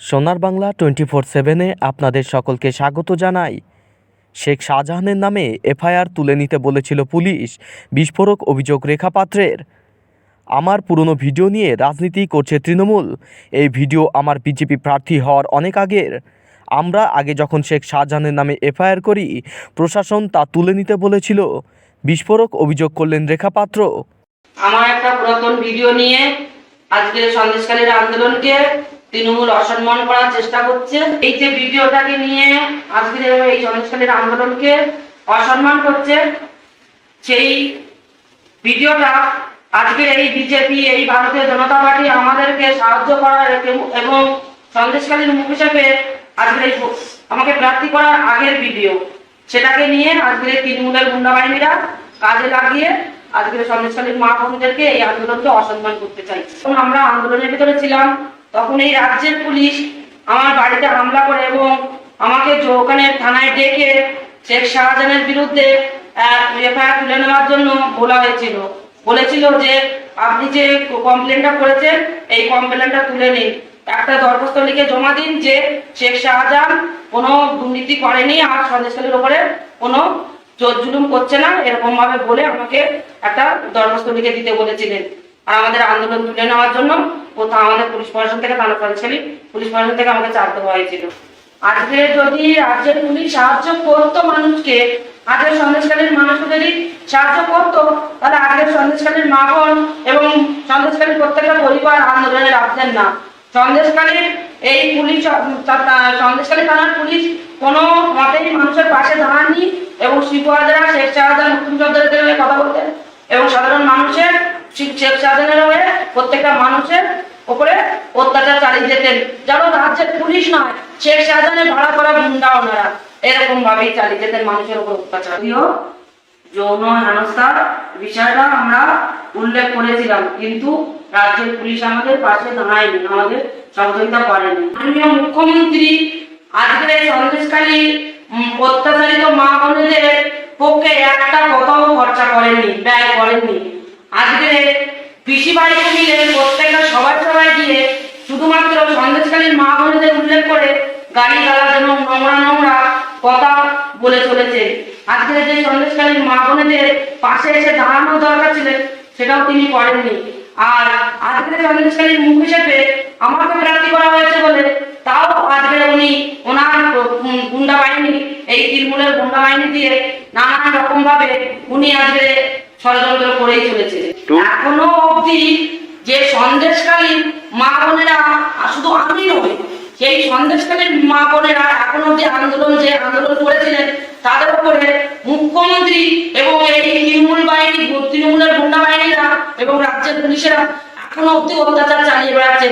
সোনার Bangla twenty four সেভেনে আপনাদের সকলকে স্বাগত জানাই। শেখ শাহজাহানের নামে এফআইআর তুলে নিতে বলেছিল পুলিশ, বিস্ফোরক অভিযোগ রেখা পাত্রের আমার পুরনো ভিডিও নিয়ে রাজনীতি করছে তৃণমূল, এই ভিডিও আমার বিজেপি প্রার্থী হওয়ার অনেক আগের। আমরা আগে যখন শেখ শাহজাহানের নামে এফআইআর করি, প্রশাসন তা তুলে নিতে বলেছিল, বিস্ফোরক অভিযোগ করলেন রেখা পাত্র আমার একটা পুরাতন ভিডিও নিয়ে আজকে সন্দেশকালীর আন্দোলনকে তৃণমূল অসম্মান করার চেষ্টা করছে। এই যে ভিডিওটাকে নিয়ে আজকে এই সন্দেশকালীর আন্দোলনকে অসম্মান করছে, সেই ভিডিওটা আজকে এই বিজেপি, এই ভারতীয় জনতা পার্টি আমাদেরকে সাহায্য করার এবং- এবং সন্দেশকালীর মুখ হিসাবে আজকে এই আমাকে প্রার্থী করার আগের ভিডিও। সেটাকে নিয়ে আজকে তৃণমূলের গুন্ডা বাহিনীরা কাজে লাগিয়ে আজকে সন্দেশকালীর মা বোনদেরকে এই আন্দোলনকে অসম্মান করতে চাই তখন আমরা আন্দোলনের ভিতরে ছিলাম। তখন এই রাজ্যের পুলিশ আমার বাড়িতে হামলা করে এবং আমাকে ওখানে থানায় ডেকে শেখ শাহজাহানের বিরুদ্ধে এফআইআর তুলে নেওয়ার জন্য বলা হয়েছিল। বলেছিল যে, আপনি যে কমপ্লেনটা করেছেন, এই কমপ্লেনটা তুলে নিন। একটা দরখাস্ত লিখে জমা দিন যে শেখ শাহজাহান কোনো দুর্নীতি করেনি আর সন্দেশকালীর ওপরে কোনো জোর জুলুম করছে না এরকম ভাবে বলে আমাকে একটা দরখাস্ত লিখে দিতে বলেছিলেন। আর আমাদের আন্দোলন তুলে নেওয়ার জন্য কোথাও আমাদের পুলিশ প্রশাসন থেকে সন্দেশকালী পুলিশ প্রশাসন থেকে আমাকে চাপ দেওয়া হয়েছিল। আজকে যদি রাজ্যের পুলিশ সাহায্য করতো মানুষকে, আজকের সন্দেশকালীর মানুষদেরই সাহায্য করতো, তাহলে আজকের সন্দেশকালীর মা বোন এবং সন্দেশকালীর প্রত্যেকটা পরিবার আন্দোলনে রাখতেন না। সন্দেশকালীর এই পুলিশ তা- তা- সন্দেশকালী থানার পুলিশ কোনো মতেই মানুষের পাশে দাঁড়াননি এবং শিবহাজারা শেখ মুক্তিযোদ্ধাদের হয়ে কথা বলতেন এবং সাধারণ মানুষের শিখ- শাহজাহানের হয়ে প্রত্যেকটা মানুষের উপরে অত্যাচার চালিয়ে যেতেন। যেন রাজ্যের পুলিশ নয়, শেখ শাহজাহানের ভাড়া করা গুন্ডা ওনারা এরকম ভাবেই চালিয়ে যেতেন মানুষের উপর অত্যাচার। যৌন হেনস্থার বিষয়টা আমরা উল্লেখ করেছিলাম, কিন্তু রাজ্যের পুলিশ আমাদের পাশে দাঁড়ায়নি, আমাদের সহযোগিতা করেনি। মাননীয় মুখ্যমন্ত্রী আজকে সন্দেশকালী অত্যাচারিত মা বোনেদের পক্ষে একটা কথাও খরচা করেননি, ব্যয় করেননি। আজকে পিসি বাড়িতে মিলে প্রত্যেকটা সবাই সবাই গিয়ে শুধুমাত্র সন্দেশকালীর মা বোনেদের উল্লেখ করে গাড়ি গালা যেন নোংরা নোংরা কথা বলে চলেছে। আজকে যে সন্দেশকালীর মা বোনেদের পাশে এসে দাঁড়ানোর দরকার ছিল, সেটাও তিনি করেননি। আর আজকে সন্দেশকালীর মুখ হিসেবে আমাকে প্রার্থী করা হয়েছে বলে, তাও আজকে উনি ওনার গুন্ডা বাহিনী এই তৃণমূলের গুন্ডা বাহিনী দিয়ে নানান রকম ভাবে উনি আজকে ষড়যন্ত্র করেই চলেছে। এখনও অবধি যে সন্দেশকালীন মা বোনেরা শুধু আমি নয় সেই সন্দেশকালীন মা বোনেরা এখন অব্দি আন্দোলন যে আন্দোলন করেছিলেন তাদের উপরে মুখ্যমন্ত্রী এবং এই তৃণমূল বাহিনী তৃণমূলের গুন্ডা বাহিনীরা এবং রাজ্যের পুলিশেরা এখনও অব্দি অত্যাচার চালিয়ে বেড়াচ্ছে।